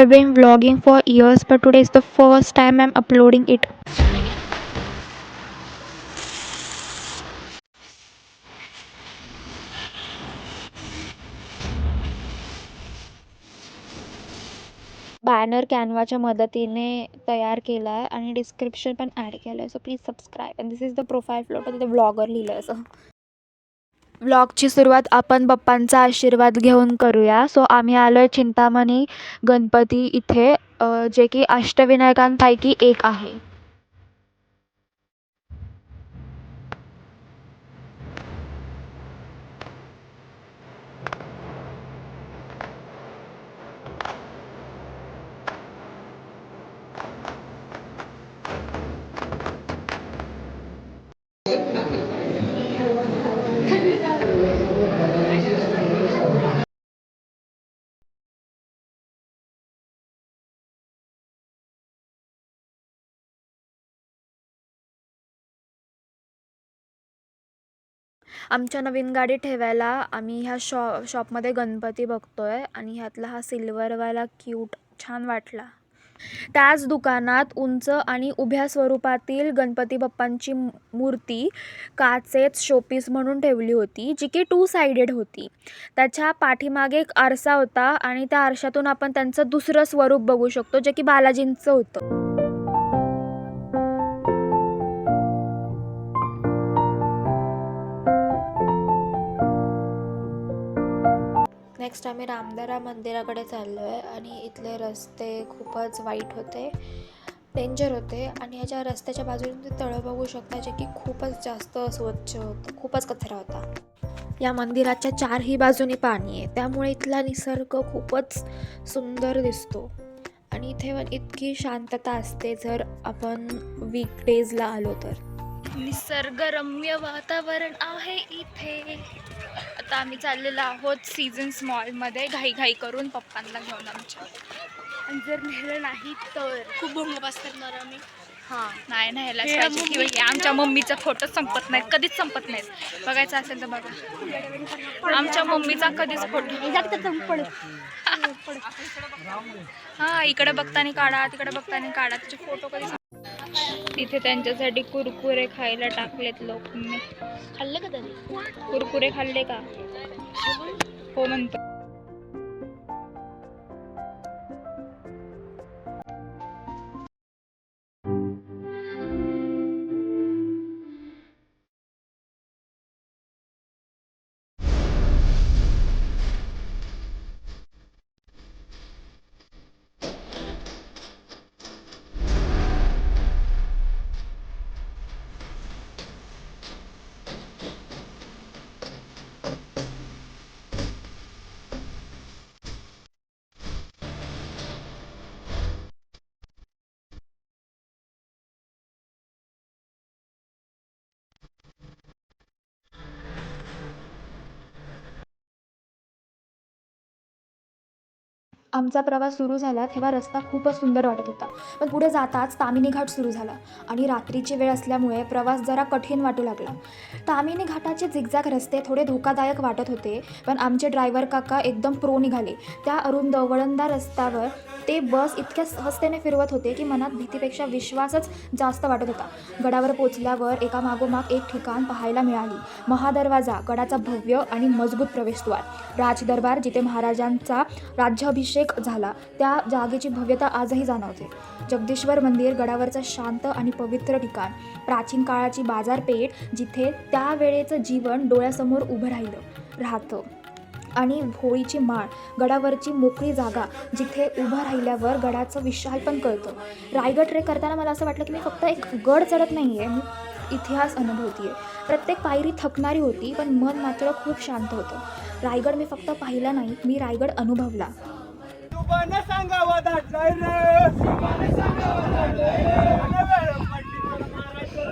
have been vlogging for years, but today is the first time I'm uploading it. Banner कॅनवाच्या मदतीने तयार केला आहे आणि डिस्क्रिप्शन पण ॲड केलं आहे so please subscribe and this is the profile photo तिथे ब्लॉगर लिहिलं आहे असं व्लॉगची सुरुवात आपण बप्पांचा आशीर्वाद घेऊन करूया. सो आम्ही आलो आहे चिंतामणी गणपती इथे. जे की अष्टविनायकांपैकी एक आहे. आमच्या नवीन गाडी ठेवायला आम्ही ह्या शॉ शॉपमध्ये गणपती बघतो आहे आणि ह्यातला हा सिल्वरवाला क्यूट छान वाटला. त्याच दुकानात उंच आणि उभ्या स्वरूपातील गणपती बाप्पांची मूर्ती काचेत शोपीस म्हणून ठेवली होती जी की टू सायडेड होती. त्याच्या पाठीमागे एक आरसा होता आणि त्या आरशातून आपण त्यांचं दुसरं स्वरूप बघू शकतो जे की बालाजींचं होतं. नेक्स्ट आम्ही रामदारा मंदिराकडे चाललो आहे आणि इथले रस्ते खूपच वाईट होते डेंजर होते आणि ह्याच्या रस्त्याच्या बाजूने ते तळं बघू शकता जे की खूपच जास्त स्वच्छ होतं खूपच कचरा होता. या मंदिराच्या चारही बाजूनी पाणी आहे त्यामुळे इथला निसर्ग खूपच सुंदर दिसतो. आणि इथे पण इतकी शांतता असते जर आपण वीकडेजला आलो तर. निसर्गरम्य वातावरण आहे इथे. आता आम्ही चाललेलो आहोत सीझन्स मॉलमध्ये घाई घाई करून पप्पांना घेऊन आमच्या. आणि जर नेलं नाही तर? खूप भंगपास करणार आम्ही हां नाही न्यायलाच हे पाहिजे. किंवा हे आमच्या मम्मीचा फोटो संपत नाहीत कधीच संपत नाहीत बघायचं असेल तर बघा. आमच्या मम्मीचा कधीच फोटो हा इकडे बघताना काढा तिकडे बघताना काढा. त्याचे फोटो कधी तिथे त्यांच्यासाठी कुरकुरे खायला टाकलेत लोक खाल्लं का तरी कुरकुरे खाल्ले का? हो म्हणतो. आमचा प्रवास सुरू झाला तेव्हा रस्ता खूपच सुंदर वाटत होता. पण पुढे जाताच तामिनी घाट सुरू झाला आणि रात्रीची वेळ असल्यामुळे प्रवास जरा कठीण वाटू लागला. तामिनी घाटाचे झिगझॅग रस्ते थोडे धोकादायक वाटत होते पण आमचे ड्रायव्हर काका एकदम प्रो निघाले. त्या अरुंद वळणदार रस्त्यावर ते बस इतक्या सहजतेने फिरवत होते की मनात भीतीपेक्षा विश्वासच जास्त वाटत होता. गडावर पोचल्यावर एका मागोमाग एक ठिकाण पाहायला मिळाली. महादरवाजा गडाचा भव्य आणि मजबूत प्रवेशद्वार. राजदरबार जिथे महाराजांचा राज्याभिषेक झाला. त्या जागेची भव्यता आजही जाणवते. जगदीश्वर मंदिर गडावरचं शांत आणि पवित्र ठिकाण. प्राचीन काळाची बाजारपेठ जिथे त्यावेळेचं जीवन डोळ्यासमोर उभं राहिलं राहतं. आणि होळीची माळ गडावरची मोकळी जागा जिथे उभं राहिल्यावर गडाचं विशाल पण कळतं. रायगड ट्रेक करताना मला असं वाटलं की मी फक्त एक गड चढत नाही आहे मी इतिहास अनुभवती आहे प्रत्येक पायरी थकणारी होती पण मन मात्र खूप शांत होतं. रायगड मी फक्त पाहिला नाही मी रायगड अनुभवला. तुबाने सांगावा दाटलाय रे. तुबाने सांगावा दाटलाय रे. वेळ पडली तर मारायचं